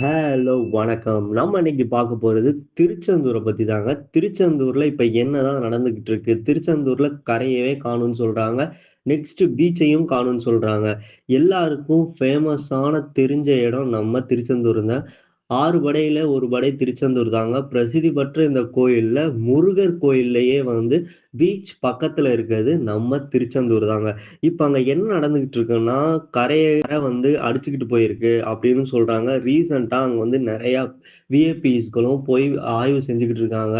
Hello வணக்கம். நம்ம இன்னைக்கு பார்க்க போறது திருச்செந்தூரை பத்தி தாங்க. திருச்செந்தூர்ல இப்ப என்னதான் நடந்துகிட்டு இருக்கு? திருச்செந்தூர்ல கரையவே காணும்னு சொல்றாங்க. நெக்ஸ்ட் பீச்சையும் காணும்னு சொல்றாங்க. எல்லாருக்கும் ஃபேமஸான தெரிஞ்ச இடம் நம்ம திருச்செந்தூர் தான். ஆறு படையில ஒரு படை திருச்செந்தூர் தாங்க. பிரசித்தி பெற்ற இந்த கோயில்ல முருகர் கோயில்லையே வந்து பீச் பக்கத்துல இருக்கிறது நம்ம திருச்செந்தூர் தாங்க. இப்ப அங்க என்ன நடந்துகிட்டு இருக்குன்னா, கரையை வந்து அடிச்சுக்கிட்டு போயிருக்கு அப்படின்னு சொல்றாங்க. ரீசண்டா அங்க வந்து நிறைய விஏபிஸ்களும் போய் ஆய்வு செஞ்சுக்கிட்டு இருக்காங்க.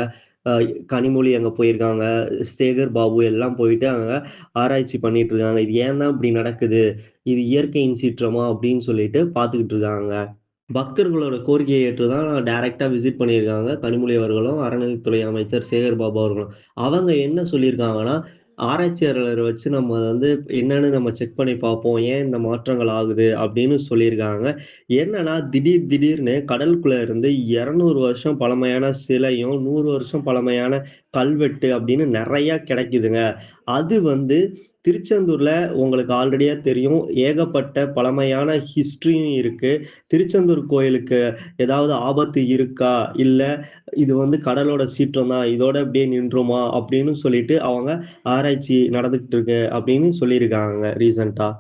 கனிமொழி அங்க போயிருக்காங்க. சேகர் பாபு எல்லாம் போயிட்டு அங்க ஆராய்ச்சி பண்ணிட்டு இருக்காங்க. இது ஏன் தான் இப்படி நடக்குது? இது இயற்கையின் சீற்றமா? அப்படின்னு சொல்லிட்டு பார்த்துக்கிட்டு இருக்காங்க. பக்தர்களோட கோரிக்கையை ஏற்று தான் டைரக்ட்டா விசிட் பண்ணியிருக்காங்க. கனிமொழி அவர்களும், அறநிலையத்துறை அமைச்சர் சேகர் பாபு அவர்களும். அவங்க என்ன சொல்லியிருக்காங்கன்னா, ஆராய்ச்சியாளர வச்சு நம்ம வந்து என்னன்னு நம்ம செக் பண்ணி பார்ப்போம். ஏன் இந்த மாற்றங்கள் ஆகுது? அப்படின்னு சொல்லியிருக்காங்க. என்னன்னா, திடீர் திடீர்னு கடலுக்குள்ள இருந்து 200 வருஷம் பழமையான சிலையும், நூறு வருஷம் பழமையான கல்வெட்டு அப்படின்னு நிறைய கிடைக்குதுங்க. அது வந்து திருச்செந்தூர்ல உங்களுக்கு ஆல்ரெடியா தெரியும். ஏகப்பட்ட பழமையான ஹிஸ்ட்ரியும் இருக்கு. திருச்செந்தூர் கோயிலுக்கு ஏதாவது ஆபத்து இருக்கா? இல்ல இது வந்து கடலோட சீற்றம் தான். இதோட அப்படியே நின்றுமா? அப்படின்னு சொல்லிட்டு அவங்க ஆராய்ச்சி நடந்துகிட்டு இருக்கு அப்படின்னு சொல்லியிருக்காங்க ரீசண்டா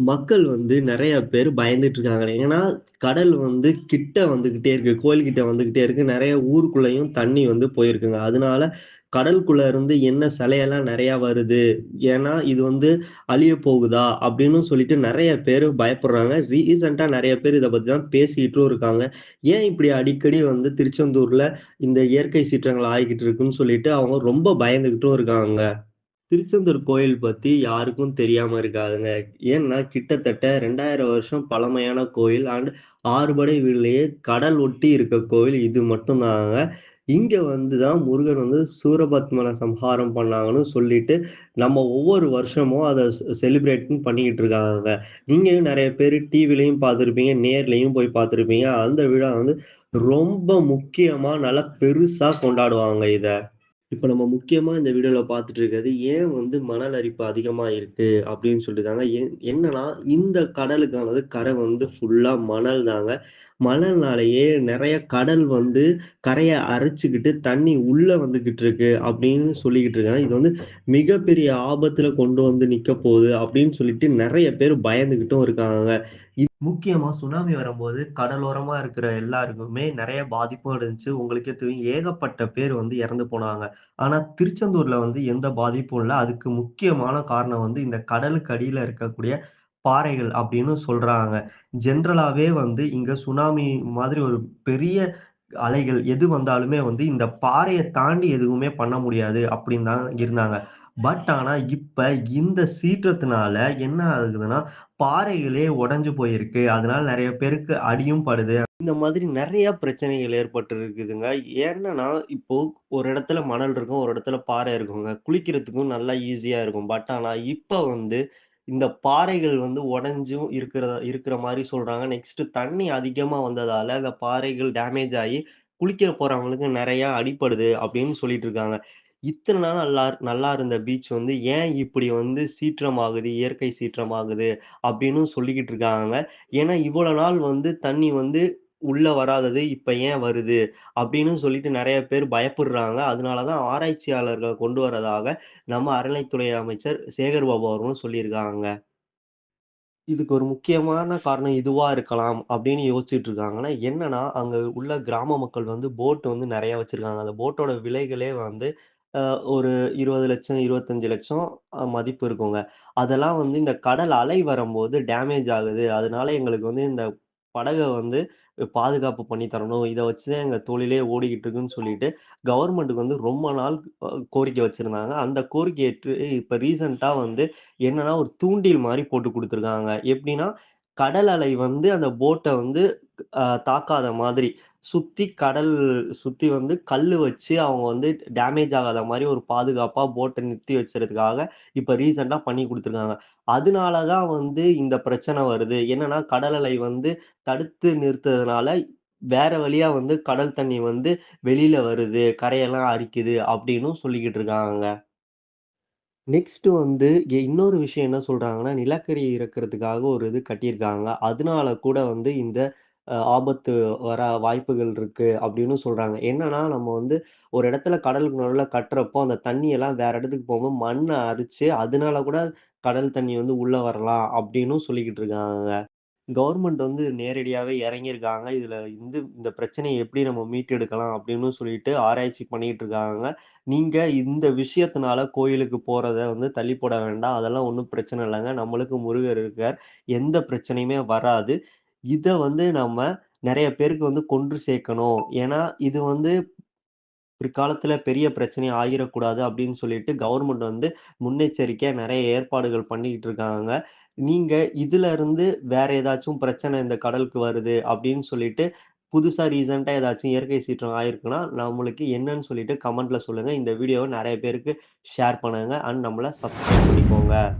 மக்கள் வந்து நிறைய பேர் பயந்துட்டு இருக்காங்க. ஏன்னா, கடல் வந்து கிட்ட வந்துகிட்டே இருக்கு. கோயில்கிட்ட வந்துகிட்டே இருக்கு. நிறைய ஊருக்குள்ளேயும் தண்ணி வந்து போயிருக்குங்க. அதனால கடலுக்குள்ள இருந்து என்ன சிலையெல்லாம் நிறைய வருது. ஏன்னா, இது வந்து அழியப் போகுதா? அப்படின்னு சொல்லிட்டு நிறைய பேர் பயப்படுறாங்க. ரீசெண்டா நிறைய பேர் இதை பத்தி தான் பேசிக்கிட்டும் இருக்காங்க. ஏன் இப்படி அடிக்கடி வந்து திருச்செந்தூர்ல இந்த இயற்கை சீற்றங்கள் ஆகிக்கிட்டு இருக்குன்னு சொல்லிட்டு அவங்க ரொம்ப பயந்துகிட்டும் இருக்காங்க. திருச்செந்தூர் கோயில் பத்தி யாருக்கும் தெரியாம இருக்காதுங்க. ஏன்னா, கிட்டத்தட்ட 2000 வருஷம் பழமையான கோயில் அண்ட் 6 படை வீடுலயே கடல் ஒட்டி இருக்க கோயில் இது மட்டும்தாங்க இங்க வந்து தான் முருகன் வந்து சூரபத்மன சம்ஹாரம் பண்ணாங்கன்னு சொல்லிட்டு, நம்ம ஒவ்வொரு வருஷமும் அதை செலிப்ரேட் பண்ணிக்கிட்டு இருக்காங்க. நீங்களும் நிறைய பேர் டிவிலையும் பார்த்துருப்பீங்க நேர்லையும் போய் பார்த்துருப்பீங்க அந்த விழா வந்து ரொம்ப முக்கியமா நல்லா பெருசா கொண்டாடுவாங்க இதை இப்போ நம்ம முக்கியமா இந்த வீடியோல பார்த்துட்டு இருக்கிறது, ஏன் வந்து மணல் அரிப்பு அதிகமா இருக்கு அப்படின்னு சொல்லிட்டு என்னன்னா, இந்த கடலுக்கானது கரை வந்து ஃபுல்லா மணல் தாங்க. மணல்னாலேயே நிறைய கடல் வந்து கரையை அரைச்சிக்கிட்டு தண்ணி உள்ள வந்துகிட்டு இருக்கு அப்படின்னு சொல்லிக்கிட்டு இருக்காங்க. இது வந்து மிகப்பெரிய ஆபத்துல கொண்டு வந்து நிக்கப் போகுது அப்படின்னு சொல்லிட்டு நிறைய பேர் பயந்துகிட்டும் இருக்காங்க. முக்கியமா சுனாமி வரும்போது கடலோரமா இருக்கிற எல்லாருக்குமே நிறைய பாதிப்பும் இருந்துச்சு. உங்களுக்கே தெரியும் ஏகப்பட்ட பேர் வந்து இறந்து போனாங்க. ஆனா, திருச்செந்தூர்ல வந்து எந்த பாதிப்பும் இல்லை அதுக்கு முக்கியமான காரணம் வந்து இந்த கடலுக்கு அடியில இருக்கக்கூடிய பாறைகள் அப்படின்னு சொல்றாங்க. ஜென்ரலாவே வந்து இங்க சுனாமி மாதிரி ஒரு பெரிய அலைகள் எது வந்தாலுமே வந்து இந்த பாறையை தாண்டி எதுவுமே பண்ண முடியாது அப்படின்னு தான் இருந்தாங்க. பட் ஆனா, இப்ப இந்த சீற்றத்தினால என்ன ஆகுதுன்னா, பாறைகளே உடஞ்சு போயிருக்கு. அதனால நிறைய பேருக்கு அடியும் படுது. இந்த மாதிரி நிறைய பிரச்சனைகள் ஏற்பட்டு இருக்குதுங்க. என்னன்னா, இப்போ ஒரு இடத்துல மணல் இருக்கும். ஒரு இடத்துல பாறை இருக்குங்க. குளிக்கிறதுக்கும் நல்லா ஈஸியா இருக்கும். பட் ஆனா, இப்ப வந்து இந்த பாறைகள் வந்து உடஞ்சும் இருக்கிற இருக்கிற மாதிரி சொல்றாங்க. நெக்ஸ்ட் தண்ணி அதிகமா வந்ததால அந்த பாறைகள் டேமேஜ் ஆகி குளிக்க போறவங்களுக்கு நிறைய அடிப்படுது அப்படின்னு சொல்லிட்டு இருக்காங்க. இத்தனை நாள் நல்லா நல்லா இருந்த பீச் வந்து ஏன் இப்படி வந்து சீற்றமாகுது, இயற்கை சீற்றமாகுது அப்படின்னு சொல்லிக்கிட்டு இருக்காங்க. ஏன்னா, இவ்வளோ நாள் வந்து தண்ணி வந்து உள்ள வராதது இப்ப ஏன் வருது? அப்படின்னு சொல்லிட்டு நிறைய பேர் பயப்படுறாங்க. அதனால தான் கொண்டு வரதாக நம்ம அறநிலைத்துறை அமைச்சர் சேகர் பாபு அவர்களும் சொல்லியிருக்காங்க. இதுக்கு ஒரு முக்கியமான காரணம் இதுவா இருக்கலாம் அப்படின்னு யோசிச்சுட்டு இருக்காங்கன்னா, என்னன்னா, அங்க உள்ள கிராம மக்கள் வந்து போட் வந்து நிறைய வச்சிருக்காங்க. அந்த போட்டோட விலைகளே வந்து அ ஒரு 20,00,000 25,00,000 அ மதிப்பு இருக்குங்க. அதெல்லாம் வந்து இந்த கடல் அலை வரும்போது டேமேஜ் ஆகுது. அதனால எங்களுக்கு வந்து இந்த படக வந்து பாதுகாப்பு பண்ணி தரணும். இத வச்சு தான் எங்க தொழிலே ஓடிக்கிட்டு இருக்குன்னு சொல்லிட்டு, கவர்மெண்ட்டுக்கு வந்து ரொம்ப நாள் அ கோரிக்கை வச்சிருந்தாங்க. அந்த கோரிக்கை ஏற்று இப்ப ரீசென்ட்டா வந்து என்னன்னா, ஒரு தூண்டில் மாரி போட்டு குடுத்துருக்காங்க. எப்படின்னா, கடல் அலை வந்து அந்த போட்ட வந்து அ தாக்காத மாதிரி, சுத்தி கடல் சுத்தி வந்து கல் வச்சு அவங்க வந்து டேமேஜ் ஆகாத மாதிரி ஒரு பாதுகாப்பா போட்டை நிறுத்தி வச்சுறதுக்காக இப்ப ரீசெண்டா பண்ணி கொடுத்துருக்காங்க அதனால தான் வந்து இந்த பிரச்சனை வருது. என்னன்னா, கடல் அலை வந்து தடுத்து நிறுத்துறதுனால, வேற வழியா வந்து கடல் தண்ணி வந்து வெளியில வருது, கரையெல்லாம் அரிக்குது அப்படின்னும் சொல்லிக்கிட்டு இருக்காங்க. நெக்ஸ்ட் வந்து இன்னொரு விஷயம் என்ன சொல்றாங்கன்னா, நிலக்கரி இறக்குறதுக்காக ஒரு இது கட்டியிருக்காங்க. அதனால கூட வந்து இந்த ஆபத்து வர வாய்ப்புகள் இருக்கு அப்படின்னு சொல்றாங்க. என்னன்னா, நம்ம வந்து ஒரு இடத்துல கடலுக்கு நடுவில் கட்டுறப்போ, அந்த தண்ணியெல்லாம் வேற இடத்துக்கு போகும்போது மண்ணை அரிச்சு, அதனால கூட கடல் தண்ணி வந்து உள்ள வரலாம் அப்படின்னும் சொல்லிக்கிட்டு இருக்காங்க கவர்மெண்ட் வந்து நேரடியாகவே இறங்கியிருக்காங்க. இதில் இந்து இந்த பிரச்சனையை எப்படி நம்ம மீட்டெடுக்கலாம் அப்படின்னு சொல்லிட்டு ஆராய்ச்சி பண்ணிட்டு இருக்காங்க. நீங்கள் இந்த விஷயத்தினால கோயிலுக்கு போகிறத வந்து தள்ளி போட வேண்டாம். அதெல்லாம் ஒன்றும் பிரச்சனை இல்லைங்க நம்மளுக்கு முருகர் இருக்கார். எந்த பிரச்சனையுமே வராது. இதை வந்து நம்ம நிறைய பேருக்கு வந்து கொண்டு சேர்க்கணும். ஏன்னா, இது வந்து பிற்காலத்துல பெரிய பிரச்சனை ஆகிடக்கூடாது அப்படின்னு சொல்லிட்டு கவர்மெண்ட் வந்து முன்னெச்சரிக்கையா நிறைய ஏற்பாடுகள் பண்ணிக்கிட்டு இருக்காங்க. நீங்க இதுல இருந்து வேற ஏதாச்சும் பிரச்சனை இந்த கடலுக்கு வருது அப்படின்னு சொல்லிட்டு, புதுசா ரீசென்ட்டா ஏதாச்சும் இயற்கை சீற்றம் ஆயிருக்குன்னா, நம்மளுக்கு என்னன்னு சொல்லிட்டு கமெண்ட்ல சொல்லுங்க. இந்த வீடியோவை நிறைய பேருக்கு ஷேர் பண்ணுங்க. அண்ட் நம்மளை சப்ஸ்கிரைப் பண்ணிக்கோங்க.